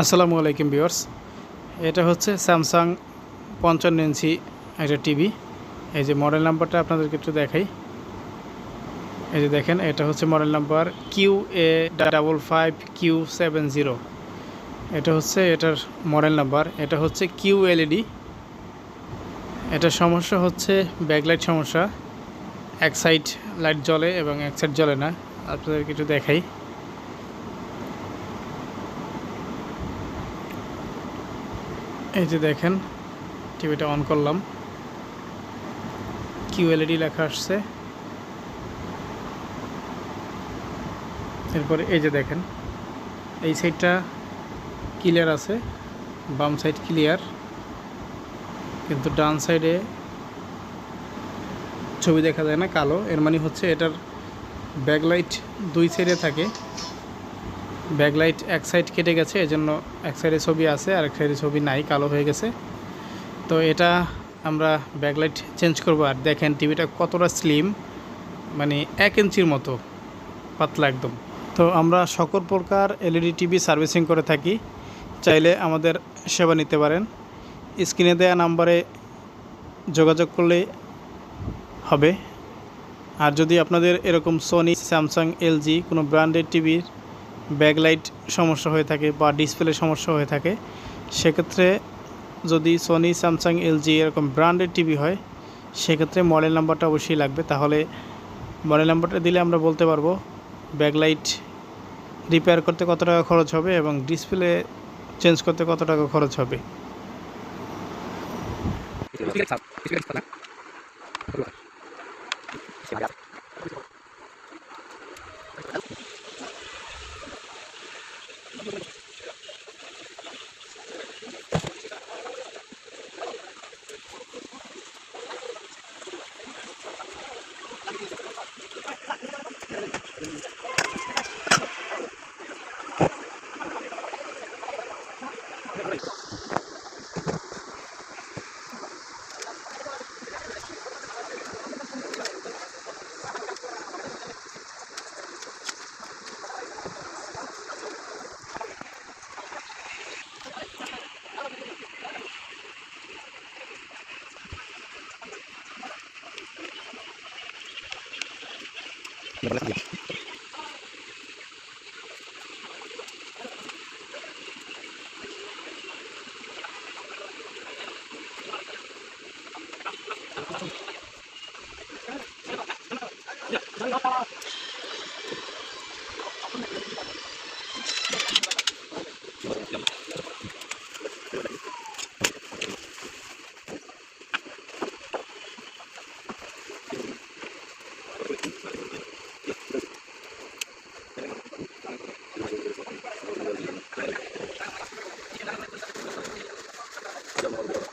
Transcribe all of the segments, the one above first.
আসসালামু আলাইকুম ভিউয়ার্স। এটা হচ্ছে স্যামসাং পঞ্চান্ন ইঞ্চি একটা টিভি। এই যে মডেল নাম্বারটা আপনাদেরকে একটু দেখাই। এই যে দেখেন, এটা হচ্ছে model number Q A double five Q seven zero এটা হচ্ছে এটার মডেল নাম্বার। এটা হচ্ছে কিউ এলইডি এটার সমস্যা হচ্ছে ব্যাকলাইট সমস্যা। এক সাইড লাইট জ্বলে এবং এক সাইড জ্বলে না। আপনাদেরকে একটু দেখাই। এই যে দেখেন, টিভিটা অন করলাম। কিউএলইডি লেখা আসছে। এরপরে এই যে দেখেন, এই সাইডটা ক্লিয়ার আছে, বাম সাইড ক্লিয়ার। কিন্তু ডান সাইডে ছবি দেখা যায় না, কালো। এর মানে হচ্ছে এটার ব্যাকলাইট দুই সাইডে থাকে। ব্যাকলাইট এক সাইড কেটে গেছে, এজন্য এক সাইডে ছবি আছে আর এক সাইডে ছবি নাই, কালো হয়ে গেছে। তো এটা আমরা ব্যাকলাইট চেঞ্জ করব। আর দেখেন, টিভিটা কতটা স্লিম মানে এক ইঞ্চির মতো, পাতলা একদম। তো আমরা সকল প্রকার এলইডি, টিভি সার্ভিসিং করে থাকি। চাইলে আমাদের সেবা নিতে পারেন। স্ক্রিনে দেওয়া নাম্বারে যোগাযোগ করলে হবে। আর যদি আপনাদের এরকম সোনি স্যামসাং এলজি কোনো ব্র্যান্ডের টিভির ব্যাকলাইট সমস্যা হয়ে থাকে বা ডিসপ্লে সমস্যা হয়ে থাকে, সেক্ষেত্রে যদি সোনি স্যামসাং এলজি এরকম ব্র্যান্ডের টিভি হয়, সেক্ষেত্রে মডেল নাম্বারটা অবশ্যই লাগবে। তাহলে মডেল নাম্বারটা দিলে আমরা বলতে পারব, ব্যাকলাইট রিপেয়ার করতে কত টাকা খরচ হবে এবং ডিসপ্লে চেঞ্জ করতে কত টাকা খরচ হবে। Gracias.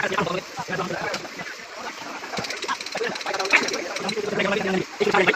Thank you.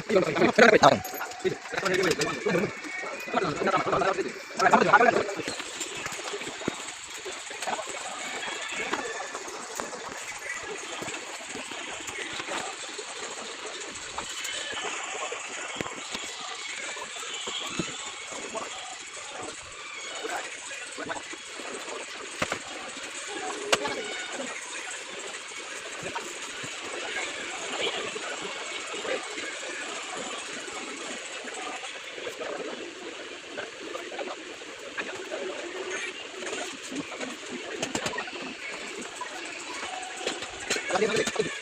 不用，不用，不用，不用。ಸಾಧ್ಯ ಮಾಡಬೇಕು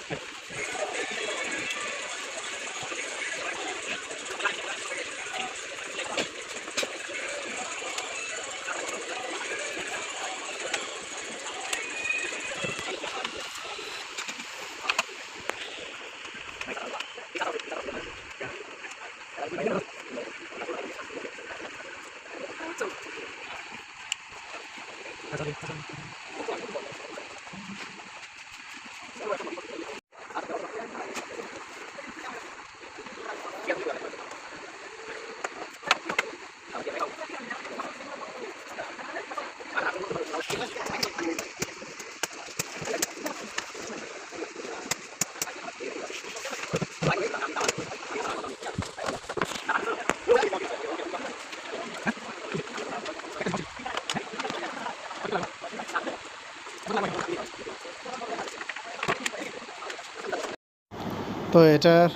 তো এটার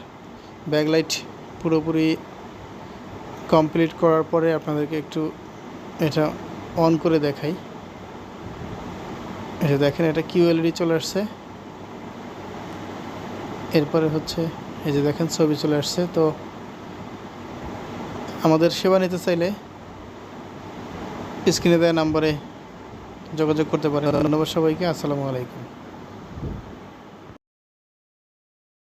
ব্যাকলাইট পুরোপুরি কমপ্লিট করার পরে আপনাদেরকে একটু এটা অন করে দেখাই। এটা দেখেন, এটা কিউএলইডি চলে আসছে। এরপরে হচ্ছে, এই যে দেখেন, ছবি চলে আসছে। তো আমাদের সেবা নিতে চাইলে স্ক্রিনে দেওয়া নাম্বারে যোগাযোগ করতে পারেন। ধন্যবাদ সবাইকে। আসসালামু আলাইকুম।